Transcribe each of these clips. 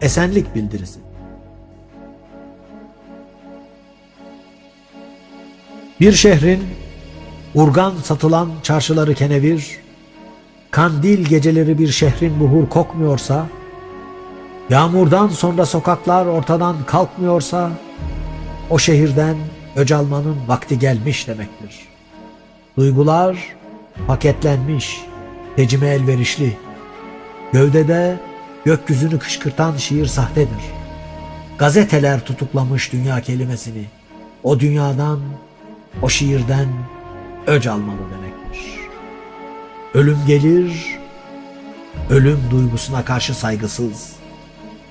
esenlik bildirisi. Bir şehrin urgan satılan çarşıları kenevir, kandil geceleri bir şehrin buhur kokmuyorsa, yağmurdan sonra sokaklar ortadan kalkmıyorsa, o şehirden öc vakti gelmiş demektir. Duygular paketlenmiş, tecime elverişli. Gövdede gökyüzünü kışkırtan şiir sahtedir. Gazeteler tutuklamış dünya kelimesini. O dünyadan, o şiirden öc almalı demektir. Ölüm gelir, ölüm duygusuna karşı saygısız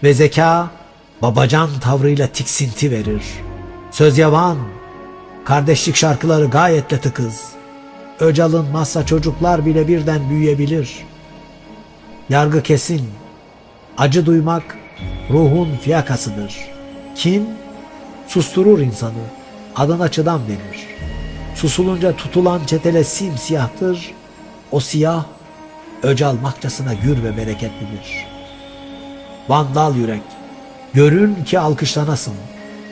ve zeka babacan tavrıyla tiksinti verir. Söz yavan, kardeşlik şarkıları gayetle tıkız. Öc alınmazsa çocuklar bile birden büyüyebilir. Yargı kesin, acı duymak ruhun fiyakasıdır. Kin susturur insanı, adına çıdam denir. Susulunca tutulan çetele simsiyahtır, o siyah öc almakçasına gür ve bereketlidir. Vandal yürek, görün ki alkışlanasın.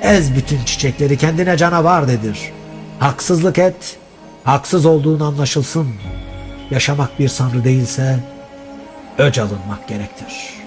Ez bütün çiçekleri kendine canavar dedir. Haksızlık et, haksız olduğun anlaşılsın. Yaşamak bir sanrı değilse, öc alınmak gerektir.''